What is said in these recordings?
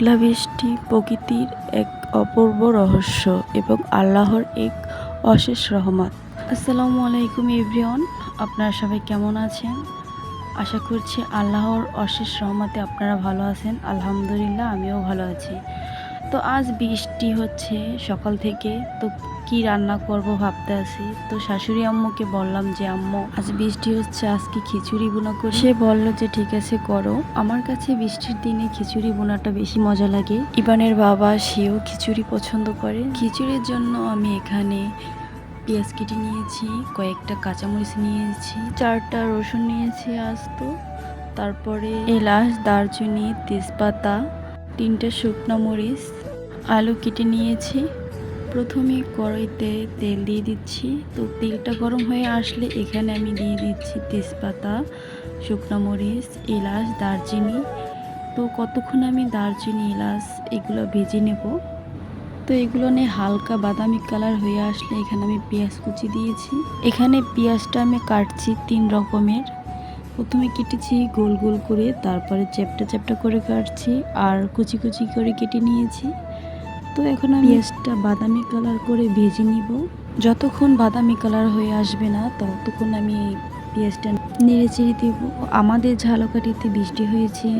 মেঘলা বৃষ্টি প্রকৃতির এক অপূর্ব রহস্য এবং আল্লাহর এক অশেষ রহমত। আসসালামু আলাইকুম এভরিওয়ান, আপনারা সবাই কেমন আছেন? আশা করছি আল্লাহর অশেষ রহমতে আপনারা ভালো আছেন। আলহামদুলিল্লাহ, আমিও ভালো আছি। তো আজ বৃষ্টি হচ্ছে সকাল থেকে। তো কি রান্না করব ভাবতে আছি। তো শাশুড়ি আম্মুকে বললাম যে, আম্মু, আজ বৃষ্টি হচ্ছে, আজকে খিচুড়ি বোনা করি। সে বলল যে, ঠিক আছে, করো। আমার কাছে বৃষ্টির দিনে খিচুড়ি বোনাটা বেশি মজা লাগে। ইবানের বাবা সেও খিচুড়ি পছন্দ করে। খিচুড়ির জন্য আমি এখানে পেঁয়াজ কেটে নিয়েছি, কয়েকটা কাঁচামরিচ নিয়েছি, চারটা রসুন নিয়েছি আস্ত, তারপরে এলাচ, দারচিনি, তেজপাতা তিনটে শুকনো মরিচ, আলু কেটে নিয়েছি। প্রথমে কড়াইতে তেল দিয়ে দিচ্ছি। তো তেলটা গরম হয়ে আসলে এখানে আমি দিয়ে দিচ্ছি তেজপাতা, শুকনো মরিচ, এলাচ, দারচিনি। তো কতক্ষণ আমি দারচিনি, এলাচ এগুলো ভেজে নেব। তো এগুলো নিয়ে হালকা বাদামি কালার হয়ে আসলে এখানে আমি পেঁয়াজ কুচি দিয়েছি। এখানে পেঁয়াজটা আমি কাটছি তিন রকমের। প্রথমে কেটেছি গোল গোল করে তারপরে চ্যাপটা চ্যাপটা করে কাটছি আর কুচি কুচি করে কেটে নিয়েছি। তো এখন আমি পেঁয়াজটা বাদামি কালার করে ভেজে নিব। যতক্ষণ বাদামি কালার হয়ে আসবে না ততক্ষণ আমি পেঁয়াজটা নেড়ে চেড়ে দেব। আমাদের ঝালকাঠিতে বৃষ্টি হয়েছে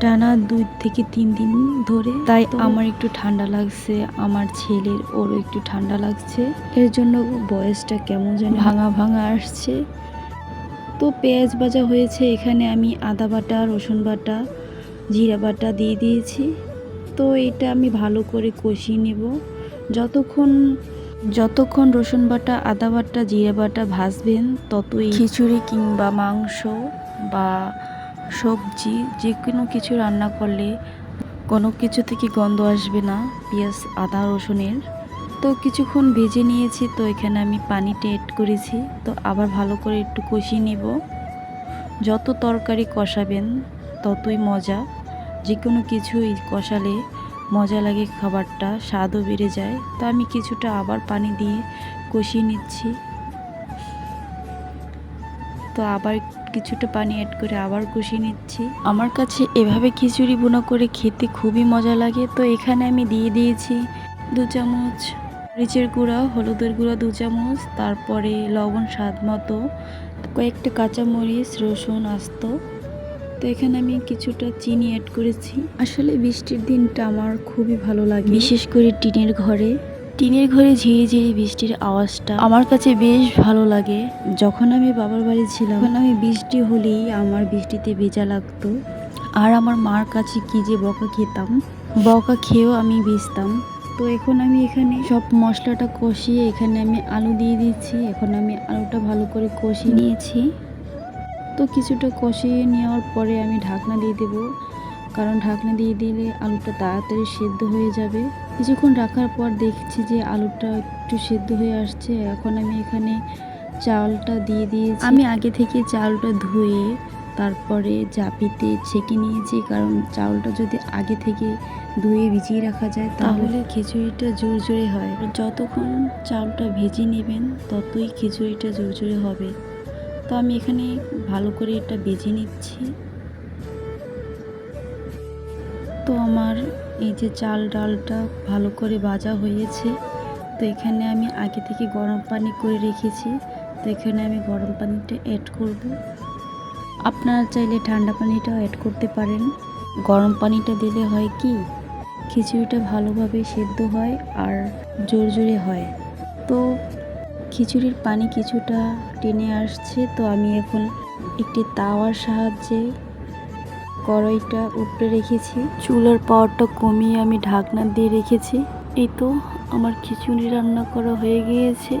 টানা দুই থেকে তিন দিন ধরে তাই আমার একটু ঠান্ডা লাগছে আমার ছেলের ওরও একটু ঠান্ডা লাগছে। এর জন্য বয়সটা কেমন যেন ভাঙা ভাঙা আসছে। তো পেঁয়াজ ভাজা হয়েছে, এখানে আমি আদা বাটা, রসুন বাটা, জিরা বাটা দিয়ে দিয়েছি। তো এটা আমি ভালো করে কষিয়ে নেব। যতক্ষণ যতক্ষণ রসুন বাটা, আদা বাটা, জিরা বাটা ভাজবেন, ততই খিচুড়ি কিংবা মাংস বা সবজি যে কোনো কিছু রান্না করলে কোনো কিছু থেকে গন্ধ আসবে না, পেঁয়াজ, আদা, রসুনের। তো কিছুক্ষণ ভেজে নিয়েছি, তো এখানে আমি পানিটা এড করেছি। তো আবার ভালো করে একটু কষিয়ে নেব। যত তরকারি কষাবেন, ততই মজা। যে কোনো কিছুই কষালে মজা লাগে খাবারটা, স্বাদও বেড়ে যায়। তো আমি কিছুটা আবার পানি দিয়ে কষিয়ে নিচ্ছি। তো আবার কিছুটা পানি অ্যাড করে আবার কষিয়ে নিচ্ছি। আমার কাছে এভাবে খিচুড়ি বোনা করে খেতে খুবই মজা লাগে। তো এখানে আমি দিয়ে দিয়েছি দু চামচ মরিচের গুঁড়া হলুদের গুঁড়া দু চামচ তারপরে লবণ স্বাদ মতো কয়েকটা কাঁচামরিচ রসুন আস্ত। তো এখানে আমি কিছুটা চিনি অ্যাড করেছি। আসলে বৃষ্টির দিনটা আমার খুবই ভালো লাগে। বিশেষ করে টিনের ঘরে। টিনের ঘরে ঝিরি ঝিরি বৃষ্টির আওয়াজটা আমার কাছে বেশ ভালো লাগে। যখন আমি বাবার বাড়ি ছিলাম তখন আমি বৃষ্টি হলেই আমার বৃষ্টিতে ভেজা লাগতো। আর আমার মার কাছে কি যে বকা খেতাম বকা খেয়েও আমি ভিজতাম। তো এখন আমি এখানে সব মশলাটা কষিয়ে এখানে আমি আলু দিয়ে দিচ্ছি। এখন আমি আলুটা ভালো করে কষিয়ে নিয়েছি। তো কিছুটা কষিয়ে নেওয়ার পরে আমি ঢাকনা দিয়ে দেব। কারণ ঢাকনা দিয়ে দিলে আলুটা তাড়াতাড়ি সেদ্ধ হয়ে যাবে। কিছুক্ষণ রাখার পর দেখছি যে আলুটা একটু সেদ্ধ হয়ে আসছে। এখন আমি এখানে চালটা দিয়ে দিয়েছি। আমি আগে থেকে চালটা ধুয়ে তারপরে জাপিতে ছেঁকে নিয়েছি, কারণ চাউলটা যদি আগে থেকে ধুয়ে ভিজিয়ে রাখা যায় তাহলে খিচুড়িটা জোরজোরে হয়। যতক্ষণ চাউলটা ভেজে নেবেন, ততই খিচুড়িটা জোরজোরে হবে। তো আমি এখানে ভালো করে এটা বেজে নিচ্ছি। তো আমার এই যে চাল ডালটা ভালো করে ভাজা হয়েছে, তো এখানে আমি আগে থেকে গরম পানি করে রেখেছি। তো এখানে আমি গরম পানিটা অ্যাড করব। আপনারা চাইলে ঠান্ডা পানিটাও অ্যাড করতে পারেন। গরম পানিটা দিলে হয় কি? খিচুড়িটা ভালোভাবে সেদ্ধ হয় আর জোর জোরে হয়। তো খিচুড়ির পানি কিছুটা টেনে আসছে, তো আমি এখন একটি তাওয়ার সাহায্যে কড়াইটা উপরে রেখেছি। চুলার পাওয়ারটা কমিয়ে আমি ঢাকনা দিয়ে রেখেছি। এই তো আমার খিচুড়ি রান্না করা হয়ে গিয়েছে।